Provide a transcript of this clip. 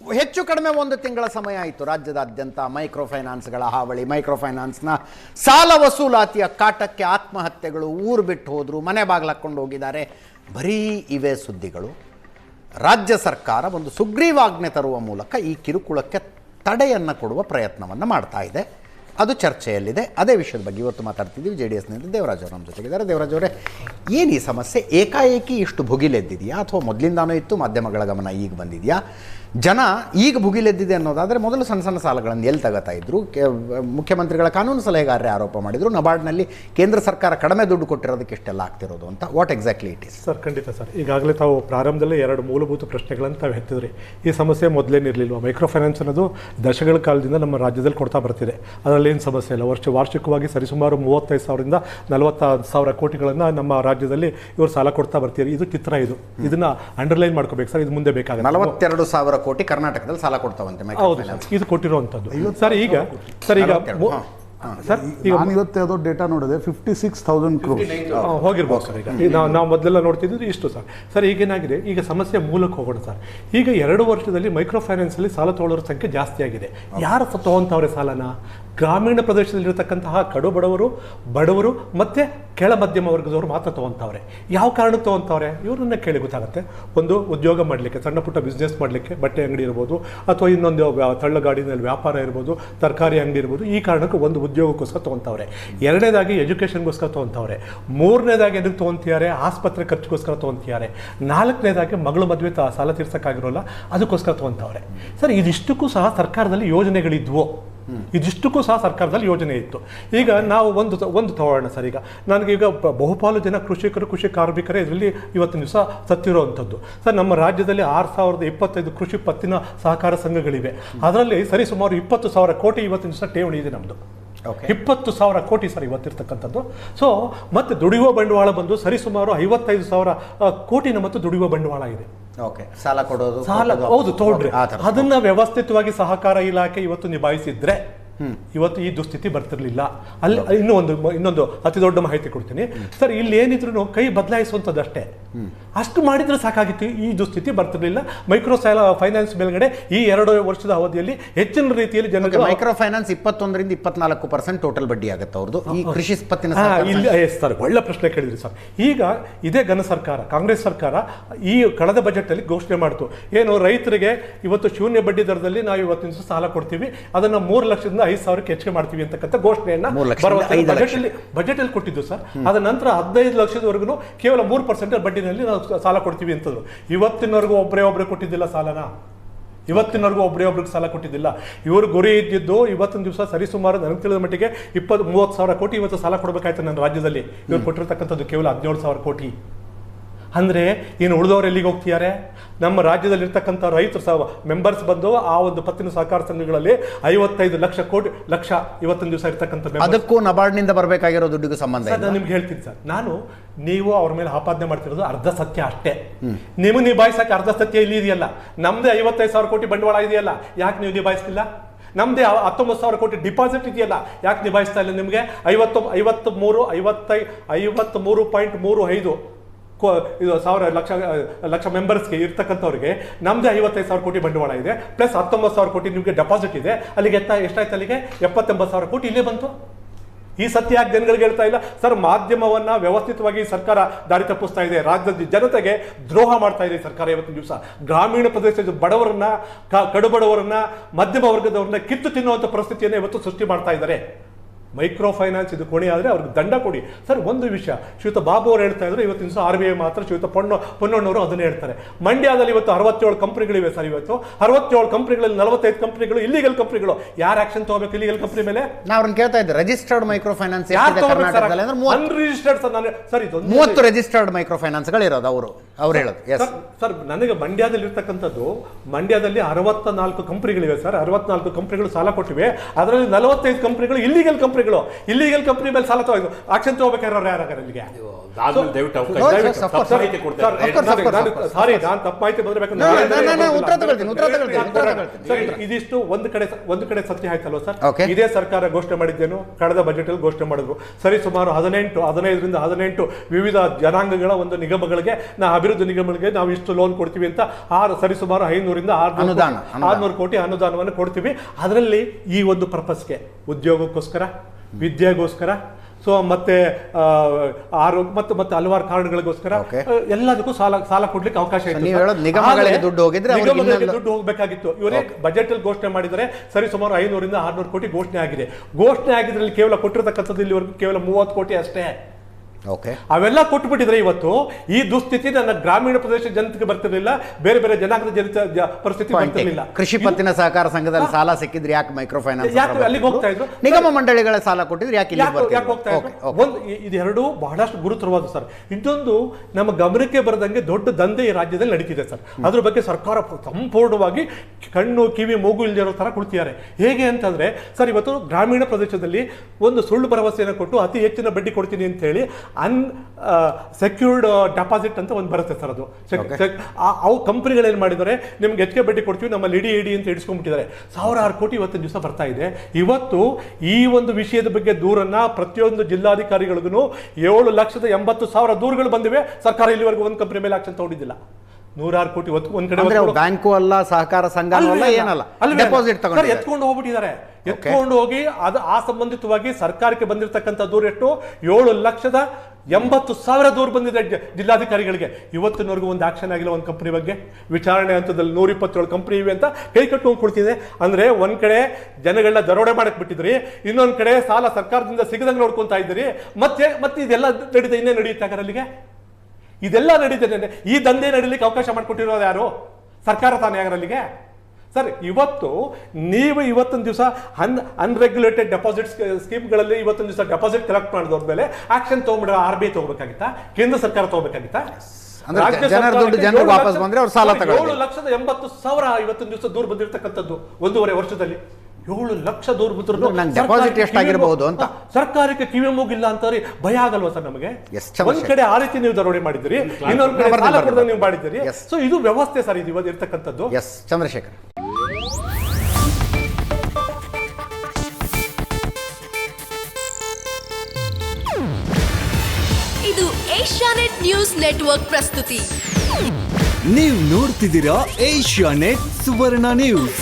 ಹೆಚ್ಚು ಕಡಿಮೆ ಒಂದು ತಿಂಗಳ ಸಮಯ ಆಯಿತು ರಾಜ್ಯದಾದ್ಯಂತ ಮೈಕ್ರೋ ಫೈನಾನ್ಸ್ಗಳ ಹಾವಳಿ. ಮೈಕ್ರೋ ಫೈನಾನ್ಸ್ನ ಸಾಲ ವಸೂಲಾತಿಯ ಕಾಟಕ್ಕೆ ಆತ್ಮಹತ್ಯೆಗಳು ಊರು ಬಿಟ್ಟು ಹೋದರು, ಮನೆ ಬಾಗಿಲಾಕೊಂಡು ಹೋಗಿದ್ದಾರೆ. ಬರೀ ಇವೆ ಸುದ್ದಿಗಳು. ರಾಜ್ಯ ಸರ್ಕಾರ ಒಂದು ಸುಗ್ರೀವಾಜ್ಞೆ ತರುವ ಮೂಲಕ ಈ ಕಿರುಕುಳಕ್ಕೆ ತಡೆಯನ್ನು ಕೊಡುವ ಪ್ರಯತ್ನವನ್ನು ಮಾಡ್ತಾ ಇದೆ. ಅದು ಚರ್ಚೆಯಲ್ಲಿದೆ. ಅದೇ ವಿಷಯದ ಬಗ್ಗೆ ಇವತ್ತು ಮಾತಾಡ್ತಿದ್ದೀವಿ. ಜೆ ಡಿ ಎಸ್ನಿಂದ ದೇವರಾಜ್ ಅವರು ನಮ್ಮ ಜೊತೆಗಿದ್ದಾರೆ. ದೇವರಾಜ್ ಅವರೇ, ಏನು ಈ ಸಮಸ್ಯೆ? ಏಕಾಏಕಿ ಇಷ್ಟು ಭುಗಿಲೆದ್ದಿದೆಯಾ? ಅಥವಾ ಮೊದಲಿಂದಾನೂ ಇತ್ತು, ಮಾಧ್ಯಮಗಳ ಗಮನ ಈಗ ಬಂದಿದೆಯಾ? ಜನ ಈಗ ಭುಗಿಲೆದ್ದಿದೆ ಅನ್ನೋದಾದರೆ ಮೊದಲು ಸಣ್ಣ ಸಣ್ಣ ಸಾಲಗಳನ್ನು ಎಲ್ಲಿ ತಗೋತಾ ಇದ್ರು? ಮುಖ್ಯಮಂತ್ರಿಗಳ ಕಾನೂನು ಸಲಹೆಗಾರರೇ ಆರೋಪ ಮಾಡಿದರು. ನಬಾರ್ಡ್ನಲ್ಲಿ ಕೇಂದ್ರ ಸರ್ಕಾರ ಕಡಿಮೆ ದುಡ್ಡು ಕೊಟ್ಟಿರೋದಕ್ಕೆ ಇಷ್ಟೆಲ್ಲ ಆಗ್ತಿರೋದು ಅಂತ. What exactly it is sir, ಖಂಡಿತ ಸರ್. ಈಗಾಗಲೇ ತಾವು ಪ್ರಾರಂಭದಲ್ಲಿ ಎರಡು ಮೂಲಭೂತ ಪ್ರಶ್ನೆಗಳನ್ನು ತಾವು ಎತ್ತಿದ್ರಿ. ಈ ಸಮಸ್ಯೆ ಮೊದಲೇನಿರಲಿಲ್ವ? ಮೈಕ್ರೋ ಫೈನಾನ್ಸ್ ಅನ್ನೋದು ದಶಕಗಳ ಕಾಲದಿಂದ ನಮ್ಮ ರಾಜ್ಯದಲ್ಲಿ ಕೊಡ್ತಾ ಬರ್ತಿದೆ. ಅದರಲ್ಲಿ ಏನು ಸಮಸ್ಯೆ ಇಲ್ಲ. ವರ್ಷ ವಾರ್ಷಿಕವಾಗಿ ಸರಿಸುಮಾರು ಮೂವತ್ತೈದು ಸಾವಿರದಿಂದ ನಲವತ್ತ ಸಾವಿರ ಕೋಟಿಗಳನ್ನು ನಮ್ಮ ರಾಜ್ಯದಲ್ಲಿ ಇವರು ಸಾಲ ಕೊಡ್ತಾ ಬರ್ತೀರಿ ಇದು ಚಿತ್ರ ಇದು. ಇದನ್ನ ಅಂಡರ್ಲೈನ್ ಮಾಡ್ಕೋಬೇಕು ಸರ್. ಇದು ಮುಂದೆ ಬೇಕಾಗುತ್ತೆ. ನಲವತ್ತೆರಡು ಸಾವಿರ ಕೋಟಿ ಕರ್ನಾಟಕದಲ್ಲಿ ಸಾಲ ಕೊಡ್ತಾವಂತೆ ಮೈಕ್ರೋ ಹೌದು ಫೈನಾನ್ಸ್. ಇದು ಕೊಟ್ಟಿರುವಂಥದ್ದು ಸರ್ ಈಗ ಸರ್ ಈಗ ಸರ್ ಈಗ ನಾನು ಇವತ್ತು ಯಾವುದೋ ಡೇಟಾ ನೋಡಿದೆ. ಫಿಫ್ಟಿ ಸಿಕ್ಸ್ ತೌಸಂಡ್ ಕ್ರೋ ಹೋಗಿರ್ಬೋದು ಸರ್ ಈಗ. ನಾವು ನಾವು ಮೊದಲೆಲ್ಲ ನೋಡ್ತಿದ್ದು ಇಷ್ಟು ಸರ್. ಸರ್ ಈಗೇನಾಗಿದೆ ಈಗ ಸಮಸ್ಯೆ ಮೂಲಕ್ಕೆ ಹೋಗೋಣ ಸರ್. ಈಗ ಎರಡು ವರ್ಷದಲ್ಲಿ ಮೈಕ್ರೋ ಫೈನಾನ್ಸಲ್ಲಿ ಸಾಲ ತೊಗೊಳ್ಳೋರ ಸಂಖ್ಯೆ ಜಾಸ್ತಿ ಆಗಿದೆ. ಯಾರು ತೊಗೊಂತವ್ರೆ ತಗೊಂತವ್ರೆ ಸಾಲನ? ಗ್ರಾಮೀಣ ಪ್ರದೇಶದಲ್ಲಿರತಕ್ಕಂತಹ ಕಡು ಬಡವರು ಬಡವರು ಮತ್ತು ಕೆಳ ಮಧ್ಯಮ ವರ್ಗದವರು ಮಾತ್ರ ತಗೊಂತವ್ರೆ. ಯಾವ ಕಾರಣಕ್ಕೆ ತಗೊಂತವ್ರೆ? ಇವ್ರನ್ನ ಕೇಳಿ ಗೊತ್ತಾಗುತ್ತೆ. ಒಂದು ಉದ್ಯೋಗ ಮಾಡಲಿಕ್ಕೆ, ಸಣ್ಣ ಪುಟ್ಟ ಬಿಸ್ನೆಸ್ ಮಾಡಲಿಕ್ಕೆ, ಬಟ್ಟೆ ಅಂಗಡಿ ಇರ್ಬೋದು, ಅಥವಾ ಇನ್ನೊಂದು ತಳ್ಳಗಾಡಿನಲ್ಲಿ ವ್ಯಾಪಾರ ಇರ್ಬೋದು, ತರಕಾರಿ ಅಂಗಡಿ ಇರ್ಬೋದು, ಈ ಕಾರಣಕ್ಕೆ ಒಂದು ಉದ್ಯೋಗಕ್ಕೋಸ್ಕರ ತೊಗೊತವ್ರೆ. ಎರಡನೇದಾಗಿ ಎಜುಕೇಷನ್ಗೋಸ್ಕರ ತೊಗೊತವ್ರೆ. ಮೂರನೇದಾಗಿ ಎದಕ್ಕೆ ತೊಗೊಂತಿದ್ದಾರೆ? ಆಸ್ಪತ್ರೆ ಖರ್ಚಿಗೋಸ್ಕರ ತೊಗೊಂತಿದ್ದಾರೆ. ನಾಲ್ಕನೇದಾಗಿ ಮಗಳು ಮದುವೆ ತ, ಸಾಲ ತೀರ್ಸೋಕ್ಕಾಗಿರೋಲ್ಲ, ಅದಕ್ಕೋಸ್ಕರ ತೊಗೊಂತವ್ರೆ. ಸರ್, ಇದಿಷ್ಟಕ್ಕೂ ಸಹ ಸರ್ಕಾರದಲ್ಲಿ ಯೋಜನೆಗಳಿದ್ವು? ಇದಿಷ್ಟಕ್ಕೂ ಸಹ ಸರ್ಕಾರದಲ್ಲಿ ಯೋಜನೆ ಇತ್ತು. ಈಗ ನಾವು ಒಂದು ಒಂದು ತಗೋಣ ಸರ್ ಈಗ. ನನಗೀಗ ಈಗ ಬಹುಪಾಲು ಜನ ಕೃಷಿಕರು ಕೃಷಿ ಕಾರ್ಮಿಕರೇ ಇದರಲ್ಲಿ ಇವತ್ತಿನ ದಿವಸ ಸತ್ತಿರುವಂಥದ್ದು. ಸರ್ ನಮ್ಮ ರಾಜ್ಯದಲ್ಲಿ ಆರು ಸಾವಿರದ ಇಪ್ಪತ್ತೈದು ಕೃಷಿ ಪತ್ತಿನ ಸಹಕಾರ ಸಂಘಗಳಿವೆ. ಅದರಲ್ಲಿ ಸರಿ ಸುಮಾರು ಇಪ್ಪತ್ತು ಸಾವಿರ ಕೋಟಿ ಇವತ್ತಿನ ದಿವಸ ಠೇವಣಿ ಇದೆ ನಮ್ಮದು. ಇಪ್ಪತ್ತು ಸಾವಿರ ಕೋಟಿ ಸರ್ ಇವತ್ತಿರ್ತಕ್ಕಂಥದ್ದು. ಸೊ ಮತ್ತೆ ದುಡಿಯುವ ಬಂಡವಾಳ ಬಂದು ಸರಿಸುಮಾರು ಐವತ್ತೈದು ಸಾವಿರ ಕೋಟಿನ ಮತ್ತು ದುಡಿಯುವ ಬಂಡವಾಳ ಇದೆ. ಓಕೆ ಸಾಲ ಕೊಡೋದು ಸಾಲ ಹೌದು ತೋಡ್ರಿ. ಅದನ್ನ ವ್ಯವಸ್ಥಿತವಾಗಿ ಸಹಕಾರ ಇಲಾಖೆ ಇವತ್ತು ನಿಭಾಯಿಸಿದ್ರೆ ಇವತ್ತು ಈ ದುಸ್ಥಿತಿ ಬರ್ತಿರ್ಲಿಲ್ಲ. ಅಲ್ಲಿ ಇನ್ನೂ ಒಂದು ಇನ್ನೊಂದು ಅತಿ ದೊಡ್ಡ ಮಾಹಿತಿ ಕೊಡ್ತೀನಿ. ಸರ್ ಇಲ್ಲಿ ಏನಿದ್ರು ಕೈ ಬದಲಾಯಿಸುವಂಥದ್ದು ಅಷ್ಟೇ ಅಷ್ಟು ಮಾಡಿದ್ರೆ ಸಾಕಾಗಿತ್ತು. ಈ ದುಸ್ಥಿತಿ ಬರ್ತಿರ್ಲಿಲ್ಲ. ಮೈಕ್ರೋ ಸಾಲ ಫೈನಾನ್ಸ್ ಮೇಲ್ಗಡೆ ಈ ಎರಡು ವರ್ಷದ ಅವಧಿಯಲ್ಲಿ ಹೆಚ್ಚಿನ ರೀತಿಯಲ್ಲಿ ಜನ ಜನರು ಮೈಕ್ರೋ ಫೈನಾನ್ಸ್ ಇಪ್ಪತ್ತೊಂದರಿಂದ ಇಪ್ಪತ್ನಾಲ್ಕು ಪರ್ಸೆಂಟ್ ಟೋಟಲ್ ಬಡ್ಡಿ ಆಗುತ್ತೆ ಅವ್ರದ್ದು ಈ ಕೃಷಿ ಇಲ್ಲಿ ಸರ್ ಒಳ್ಳೆ ಪ್ರಶ್ನೆ ಕೇಳಿದ್ರಿ ಸರ್. ಈಗ ಇದೇ ಘನ ಸರ್ಕಾರ ಕಾಂಗ್ರೆಸ್ ಸರ್ಕಾರ ಈ ಕಳೆದ ಬಜೆಟ್ ಅಲ್ಲಿ ಘೋಷಣೆ ಮಾಡ್ತು. ಏನು ರೈತರಿಗೆ ಇವತ್ತು ಶೂನ್ಯ ಬಡ್ಡಿ ದರದಲ್ಲಿ ನಾವು ಇವತ್ತಿನ ಸಾಲ ಕೊಡ್ತೀವಿ. ಅದನ್ನ ಮೂರು ಲಕ್ಷದಿಂದ ಐದು ಸಾವಿರಕ್ಕೆ ಹೆಚ್ಚಿಗೆ ಮಾಡ್ತೀವಿ ಅಂತಕ್ಕಂಥ ಘೋಷಣೆಯನ್ನ ಬಜೆಟ್ ಅಲ್ಲಿ ಕೊಟ್ಟಿದ್ದು ಸರ್. ಅದ ನಂತರ ಹದಿನೈದು ಲಕ್ಷದವರೆಗೂ ಕೇವಲ ಮೂರು ಪರ್ಸೆಂಟ್ ಬಡ್ಡಿನಲ್ಲಿ ನಾವು ಸಾಲ ಕೊಡ್ತೀವಿ ಅಂತಂದ್ರು. ಇವತ್ತಿನವರೆಗೂ ಒಬ್ಬರೇ ಒಬ್ಬರೇ ಕೊಟ್ಟಿದ್ದಿಲ್ಲ ಸಾಲನ? ಇವತ್ತಿನವರೆಗೂ ಒಬ್ಬರೇ ಒಬ್ರಿಗೆ ಸಾಲ ಕೊಟ್ಟಿದ್ದಿಲ್ಲ. ಇವರು ಗುರಿ ಇದ್ದಿದ್ದು ಇವತ್ತಿನ ದಿವಸ ಸರಿಸುಮಾರು ನನಗೆ ತಿಳಿದ ಮಟ್ಟಿಗೆ ಇಪ್ಪತ್ತು ಮೂವತ್ತು ಸಾವಿರ ಕೋಟಿ ಇವತ್ತು ಸಾಲ ಕೊಡಬೇಕಾಯ್ತು ನನ್ನ ರಾಜ್ಯದಲ್ಲಿ. ಇವರು ಕೊಟ್ಟಿರತಕ್ಕಂಥದ್ದು ಕೇವಲ ಹದಿನೇಳು ಸಾವಿರ ಕೋಟಿ. ಅಂದರೆ ಏನು ಉಳಿದವರು ಎಲ್ಲಿಗೆ ಹೋಗ್ತಿದ್ದಾರೆ? ನಮ್ಮ ರಾಜ್ಯದಲ್ಲಿರ್ತಕ್ಕಂಥ ರೈತರು ಸಹ ಮೆಂಬರ್ಸ್ ಬಂದು ಆ ಒಂದು ಪತ್ತಿನ ಸಹಕಾರ ಸಂಘಗಳಲ್ಲಿ ಐವತ್ತೈದು ಲಕ್ಷ ಕೋಟಿ ಲಕ್ಷ ಇವತ್ತಿನ ದಿವಸ ಇರ್ತಕ್ಕಂಥ. ಅದಕ್ಕೂ ನಬಾರ್ಡ್ನಿಂದ ಬರಬೇಕಾಗಿರೋ ದುಡ್ಡಿಗೆ ಸಂಬಂಧ ನಾನು ನಿಮ್ಗೆ ಹೇಳ್ತೀನಿ ಸರ್. ನಾನು ನೀವು ಅವ್ರ ಮೇಲೆ ಆಪಾದನೆ ಮಾಡ್ತಿರೋದು ಅರ್ಧ ಸತ್ಯ ಅಷ್ಟೇ. ನೀವು ನಿಭಾಯಿಸಕ್ಕೆ ಅರ್ಧ ಸತ್ಯ ಇಲ್ಲಿ ಇದೆಯಲ್ಲ. ನಮ್ಮದೇ ಐವತ್ತೈದು ಸಾವಿರ ಕೋಟಿ ಬಂಡವಾಳ ಇದೆಯಲ್ಲ. ಯಾಕೆ ನೀವು ನಿಭಾಯಿಸ್ತಿಲ್ಲ ನಮ್ಮದೇ ಹತ್ತೊಂಬತ್ತು ಸಾವಿರ ಕೋಟಿ ಡಿಪಾಸಿಟ್ ಇದೆಯಲ್ಲ. ಯಾಕೆ ನಿಭಾಯಿಸ್ತಾ ಇಲ್ಲ ನಿಮಗೆ? ಐವತ್ತು ಐವತ್ತು ಮೂರು ಐವತ್ತೈ ಐವತ್ತು ಮೂರು ಪಾಯಿಂಟ್ ಮೂರು ಐದು ಕೋ ಇದು ಸಾವಿರ ಲಕ್ಷ ಲಕ್ಷ ಮೆಂಬರ್ಸ್ಗೆ ಇರ್ತಕ್ಕಂಥವ್ರಿಗೆ ನಮ್ಮದೇ ಐವತ್ತೈದು ಸಾವಿರ ಕೋಟಿ ಬಂಡವಾಳ ಇದೆ. ಪ್ಲಸ್ ಹತ್ತೊಂಬತ್ತು ಸಾವಿರ ಕೋಟಿ ನಿಮಗೆ ಡೆಪಾಸಿಟ್ ಇದೆ. ಅಲ್ಲಿಗೆ ಎತ್ತ ಎಷ್ಟಾಯ್ತು ಅಲ್ಲಿಗೆ? ಎಪ್ಪತ್ತೆಂಬತ್ತು ಸಾವಿರ ಕೋಟಿ ಇಲ್ಲೇ ಬಂತು. ಈ ಸತ್ಯ ಯಾಕೆ ಜನಗಳಿಗೆ ಹೇಳ್ತಾ ಇಲ್ಲ? ಸರ್, ಮಾಧ್ಯಮವನ್ನು ವ್ಯವಸ್ಥಿತವಾಗಿ ಸರ್ಕಾರ ದಾರಿ ತಪ್ಪಿಸ್ತಾ ಇದೆ. ರಾಜ್ಯದ ಜನತೆಗೆ ದ್ರೋಹ ಮಾಡ್ತಾ ಇದೆ ಸರ್ಕಾರ ಇವತ್ತಿನ ದಿವಸ. ಗ್ರಾಮೀಣ ಪ್ರದೇಶದ ಬಡವರನ್ನ ಕಡುಬಡವರನ್ನ ಕಡು ಬಡವರನ್ನ, ಮಧ್ಯಮ ವರ್ಗದವರನ್ನ ಕಿತ್ತು ತಿನ್ನುವಂಥ ಪರಿಸ್ಥಿತಿಯನ್ನು ಇವತ್ತು ಸೃಷ್ಟಿ ಮಾಡ್ತಾ ಇದ್ದಾರೆ. ಮೈಕ್ರೋ ಫೈನಾನ್ಸ್ ಇದು ಕೊಣೆ ಆದರೆ ಅವ್ರಿಗೆ ದಂಡ ಕೊಡಿ. ಸರ್ ಒಂದು ವಿಷಯ. ಶ್ರೀಯುತ ಬಾಬು ಅವರು ಹೇಳ್ತಾ ಇದ್ರು ಇವತ್ತಿನ ಸಹ ಆರ್ ಬಿ ಐ ಮಾತ್ರ ಶ್ರೀಯುತ ಪೊಣ್ಣು ಪೊನ್ನಣ್ಣವರು ಅದನ್ನೇ ಹೇಳ್ತಾರೆ. ಮಂಡ್ಯದಲ್ಲಿ ಇವತ್ತು ಅರವತ್ತೇಳು ಕಂಪ್ನಿಗಳಿವೆ ಸರ್ ಇವತ್ತು. ಅರವತ್ತೇಳು ಕಂಪ್ನಿಗಳಲ್ಲಿ ನಲವತ್ತೈದು ಕಂಪ್ನಿಗಳು ಇಲ್ಲಿಗಲ್ ಕಂಪ್ನಿಗಳು. ಯಾರು ಆಕ್ಷನ್ ತಗೋಬೇಕು ಇಲ್ಲಿಗಲ್ ಕಂಪ್ನಿ ಮೇಲೆ? ನಾವು ಅವ್ರನ್ನ ಕೇಳ್ತಾ ಇದ್ದೆ registered micro finance unregistered sir? ನಾನು ಸರ್ ಇದು ಮೂವತ್ತು ರಿಜಿಸ್ಟರ್ಡ್ ಮೈಕ್ರೋ ಫೈನಾನ್ಸ್ಗಳು ಇರೋದು ಅವರು. ಅವ್ರು ಹೇಳೋದು ಸರ್ ನನಗೆ ಮಂಡ್ಯದಲ್ಲಿ ಇರ್ತಕ್ಕಂಥದ್ದು ಮಂಡ್ಯದಲ್ಲಿ ಅರವತ್ತ ನಾಲ್ಕು ಕಂಪ್ನಿಗಳಿವೆ ಸರ್. ಅರವತ್ನಾಲ್ಕು ಕಂಪ್ನಿಗಳು ಸಾಲ ಕೊಟ್ಟಿವೆ. ಅದರಲ್ಲಿ ನಲವತ್ತೈದು ಕಂಪ್ನಿಗಳು ಇಲ್ಲಿಗಲ್ ಕಂಪ್ನಿಗಳು ಕಂಪನಿಗಳು ಇಲ್ಲಿಗಲ್ ಕಂಪನಿ ಮೇಲೆ ಸಾಲ ತಗೋ ಆಕ್ಷನ್ ತಗೋಬೇಕಾದ್ರೆ ಯಾರಾಗಾರ ಇಲ್ಲಿಗೆ? ಸರ್, ನಾನು ತಪ್ಪು ಮಾಹಿತಿ ಇದಿಷ್ಟು ಒಂದು ಕಡೆ ಒಂದು ಕಡೆ ಸತ್ಯ ಆಯ್ತಲ್ವ ಸರ್ ಇದೇ ಸರ್ಕಾರ ಘೋಷಣೆ ಮಾಡಿದ್ದೇನು ಕಳೆದ ಬಜೆಟ್ ಅಲ್ಲಿ ಘೋಷಣೆ ಮಾಡಿದ್ರು. ಸರಿ ಸುಮಾರು ಹದಿನೆಂಟು ಹದಿನೈದರಿಂದ ಹದಿನೆಂಟು ವಿವಿಧ ಜನಾಂಗಗಳ ಒಂದು ನಿಗಮಗಳಿಗೆ ನಾ ಅಭಿವೃದ್ಧಿ ನಿಗಮಗಳಿಗೆ ನಾವು ಇಷ್ಟು ಲೋನ್ ಕೊಡ್ತೀವಿ ಅಂತ ಆರು ಸರಿ ಸುಮಾರು ಐನೂರಿಂದ ಆರ್ನೂರು ಕೋಟಿ ಅನುದಾನವನ್ನು ಕೊಡ್ತೀವಿ. ಅದರಲ್ಲಿ ಈ ಒಂದು ಪರ್ಪಸ್ಗೆ ಉದ್ಯೋಗಕ್ಕೋಸ್ಕರ ವಿದ್ಯೆಗೋಸ್ಕರ ಸೊ ಮತ್ತೆ ಆರೋಗ್ಯ ಮತ್ತು ಮತ್ತೆ ಹಲವಾರು ಕಾರಣಗಳಿಗೋಸ್ಕರ. ಎಲ್ಲದಕ್ಕೂ ಸಾಲ ಸಾಲ ಕೊಡ್ಲಿಕ್ಕೆ ಅವಕಾಶ ದುಡ್ಡು ಹೋಗಿದ್ರೆ ದುಡ್ಡು ಹೋಗಬೇಕಾಗಿತ್ತು. ಇವರೇ ಬಜೆಟ್ ಅಲ್ಲಿ ಘೋಷಣೆ ಮಾಡಿದರೆ ಸರಿ ಸುಮಾರು ಐನೂರಿಂದ ಆರ್ನೂರು ಕೋಟಿ ಘೋಷಣೆ ಆಗಿದೆ. ಘೋಷಣೆ ಆಗಿದ್ರಲ್ಲಿ ಕೇವಲ ಕೊಟ್ಟಿರತಕ್ಕಂಥದ್ದು ಇಲ್ಲಿವರೆಗೂ ಕೇವಲ ಮೂವತ್ತು ಕೋಟಿ ಅಷ್ಟೇ. ಓಕೆ ಅವೆಲ್ಲ ಕೊಟ್ಬಿಟ್ಟಿದ್ರೆ ಇವತ್ತು ಈ ದುಸ್ಥಿತಿ ನನ್ನ ಗ್ರಾಮೀಣ ಪ್ರದೇಶ ಜನತೆಗೆ ಬರ್ತಿರ್ಲಿಲ್ಲ ಬೇರೆ ಬೇರೆ ಜನಾಂಗದ ಜನತೆ ಪರಿಸ್ಥಿತಿ ಬರ್ತಿರ್ಲಿಲ್ಲ. ಕೃಷಿ ಪತ್ತಿನ ಸಹಕಾರ ಸಂಘದಲ್ಲಿ ಸಾಲ ಸಿಕ್ಕಿದ್ರೆ ಯಾಕೆ ಮೈಕ್ರೋ ಫೈನಾನ್ಸ್ ಯಾಕೆ ಅಲ್ಲಿಗೆ ಹೋಗ್ತಾ ಇದ್ರು? ನಿಗಮ ಮಂಡಳಿಗಳ ಸಾಲ ಕೊಟ್ಟಿದ್ರೆ ಯಾಕೆ ಇಲ್ಲಿ ಯಾಕೆ ಹೋಗ್ತಾ ಇದ್ರು? ಒಂದು ಇದೆರಡು ಬಹಳಷ್ಟು ಗುರುತರವಾದ ಸರ್. ಇದೊಂದು ನಮ್ಮ ಗಮನಕ್ಕೆ ಬರದಂಗೆ ದೊಡ್ಡ ದಂಧೆ ಈ ರಾಜ್ಯದಲ್ಲಿ ನಡೀತಿದೆ ಸರ್. ಅದ್ರ ಬಗ್ಗೆ ಸರ್ಕಾರ ಸಂಪೂರ್ಣವಾಗಿ ಕಣ್ಣು ಕಿವಿ ಮೂಗು ಇರೋ ತರ ಕೊಡ್ತಿದ್ದಾರೆ ಹೇಗೆ ಅಂತಂದ್ರೆ ಸರ್ ಇವತ್ತು ಗ್ರಾಮೀಣ ಪ್ರದೇಶದಲ್ಲಿ ಒಂದು ಸುಳ್ಳು ಭರವಸೆಯನ್ನು ಕೊಟ್ಟು ಅತಿ ಹೆಚ್ಚಿನ ಬಡ್ಡಿ ಕೊಡ್ತೀನಿ ಅಂತ ಹೇಳಿ ಅನ್ ಸೆಕ್ಯೂರ್ಡ್ ಡೆಪಾಸಿಟ್ ಅಂತ ಒಂದು ಬರುತ್ತೆ ಸರ್ ಅದು. ಅವು ಕಂಪನಿಗಳು ಏನು ಮಾಡಿದ್ದಾರೆ ನಿಮ್ಗೆ ಹೆಚ್ಚಿಗೆ ಬಡ್ಡಿ ಕೊಡ್ತೀವಿ ನಮ್ಮಲ್ಲಿ ಇಡಿ ಇಡಿ ಅಂತ ಇಡಿಸ್ಕೊಂಡ್ಬಿಟ್ಟಿದ್ದಾರೆ. ಸಾವಿರಾರು ಕೋಟಿ ಇವತ್ತಿನ ದಿವಸ ಬರ್ತಾ ಇದೆ. ಇವತ್ತು ಈ ಒಂದು ವಿಷಯದ ಬಗ್ಗೆ ದೂರನ್ನ ಪ್ರತಿಯೊಂದು ಜಿಲ್ಲಾಧಿಕಾರಿಗಳಿಗೂ ಏಳು ಲಕ್ಷದ ಎಂಬತ್ತು ಸಾವಿರ ದೂರುಗಳು ಬಂದಿವೆ. ಸರ್ಕಾರ ಇಲ್ಲಿವರೆಗೂ ಒಂದು ಕಂಪ್ನಿ ಮೇಲೆ ಆಕ್ಷನ್ ತಗೊಂಡಿದ್ದಿಲ್ಲ. ನೂರಾರು ಕೋಟಿ ಒಂದ್ ಕಡೆ ಬ್ಯಾಂಕು ಅಲ್ಲ ಸಹಕಾರ ಸಂಘ ಅಲ್ಲ ಏನಲ್ಲ. ಡೆಪಾಸಿಟ್ ತಗೊಂಡ್ರೆ ತಗೊಂಡು ಎತ್ಕೊಂಡು ಹೋಗ್ಬಿಟ್ಟಿದ್ದಾರೆ. ಎತ್ಕೊಂಡು ಹೋಗಿ ಅದು ಆ ಸಂಬಂಧಿತವಾಗಿ ಸರ್ಕಾರಕ್ಕೆ ಬಂದಿರತಕ್ಕಂಥ ದೂರ ಎಷ್ಟು ಏಳು ಲಕ್ಷದ ಎಂಬತ್ತು ಸಾವಿರ ದೂರ ಬಂದಿದೆ ಜಿಲ್ಲಾಧಿಕಾರಿಗಳಿಗೆ. ಇವತ್ತಿನವರೆಗೂ ಒಂದು ಆಕ್ಷನ್ ಆಗಿಲ್ಲ ಒಂದು ಕಂಪ್ನಿ ಬಗ್ಗೆ. ವಿಚಾರಣೆ ಹಂತದಲ್ಲಿ ನೂರ ಇಪ್ಪತ್ತೇಳು ಕಂಪ್ನಿ ಇವೆ ಅಂತ ಕೈ ಕಟ್ಕೊಂಡು ಕೊಡ್ತಿದೆ. ಅಂದ್ರೆ ಒಂದ್ ಕಡೆ ಜನಗಳನ್ನ ದರೋಡೆ ಮಾಡಕ್ ಬಿಟ್ಟಿದ್ರಿ. ಇನ್ನೊಂದ್ ಕಡೆ ಸಾಲ ಸರ್ಕಾರದಿಂದ ಸಿಗದಂಗೆ ನೋಡ್ಕೊಂತ ಇದ್ರಿ ಮತ್ತೆ ಮತ್ತೆ ಇದೆಲ್ಲ ನಡೀತಾ ಇನ್ನೇ ನಡೆಯುತ್ತೆ ಅಲ್ಲಿಗೆ? ಇದೆಲ್ಲ ನಡೀತದೆ ಈ ದಂಧೆ ನಡೀಲಿಕ್ಕೆ ಅವಕಾಶ ಮಾಡಿಕೊಟ್ಟಿರೋದು ಯಾರು? ಸರ್ಕಾರ ತಾನೇ ಯಾರಲ್ಲಿಗೆ? ಸರ್ ಇವತ್ತು ನೀವು ಇವತ್ತೊಂದು ದಿವಸ ಅನ್ ಅನ್ರೆಗ್ಯುಲೇಟೆಡ್ ಡೆಪಾಸಿಟ್ ಸ್ಕೀಮ್ಗಳಲ್ಲಿ ಇವತ್ತೊಂದು ದಿವಸ ಡೆಪಾಸಿಟ್ ಕಲೆಕ್ಟ್ ಮಾಡಿದವ್ರ ಮೇಲೆ ಆಕ್ಷನ್ ತೊಗೊಂಡ್ಬಿಡೋ ಆರ್ ಬಿ ಐ ತಗೋಬೇಕಾಗಿತ್ತಾ? ಕೇಂದ್ರ ಸರ್ಕಾರ ತಗೋಬೇಕಾಗಿತ್ತಾ? ಏಳು ಲಕ್ಷದ ಎಂಬತ್ತು ಸಾವಿರ ಇವತ್ತೊಂದು ದಿವಸ ದೂರ ಬಂದಿರತಕ್ಕಂಥದ್ದು ಒಂದೂವರೆ ವರ್ಷದಲ್ಲಿ. ಏಳು ಲಕ್ಷ ದೂರ ಬಂದ್ರು ನಂಗೆ ಡೆಪಾಸಿಟ್ ಎಷ್ಟಾಗಿರ್ಬಹುದು ಅಂತ. ಸರ್ಕಾರಕ್ಕೆ ಕಿವಿ ಮೂಗಿಲ್ಲ ಅಂತಾರೆ ಭಯ ಆಗಲ್ವಾ ಸರ್ ನಮಗೆ. ಒಂದ್ ಕಡೆ ಆ ರೀತಿ ನೀವು ದರೋಡೆ ಮಾಡಿದಿರಿ ಇನ್ನೊಂದು ಕಡೆ ಸಾಲ ಕೊಡದಂಗೆ ನೀವು ಮಾಡಿದ್ದೀರಿ. ಸೊ ಇದು ವ್ಯವಸ್ಥೆ ಸರ್ ಇದು ಇವತ್ತು ಇರ್ತಕ್ಕಂಥದ್ದು. ಎಸ್ ಚಂದ್ರಶೇಖರ್. ಇದು ಏಷ್ಯಾನೆಟ್ ನ್ಯೂಸ್ ನೆಟ್ವರ್ಕ್ ಪ್ರಸ್ತುತಿ. ನೀವು ನೋಡ್ತಿದ್ದೀರಾ ಏಷ್ಯಾ ನೆಟ್ ಸುವರ್ಣ ನ್ಯೂಸ್.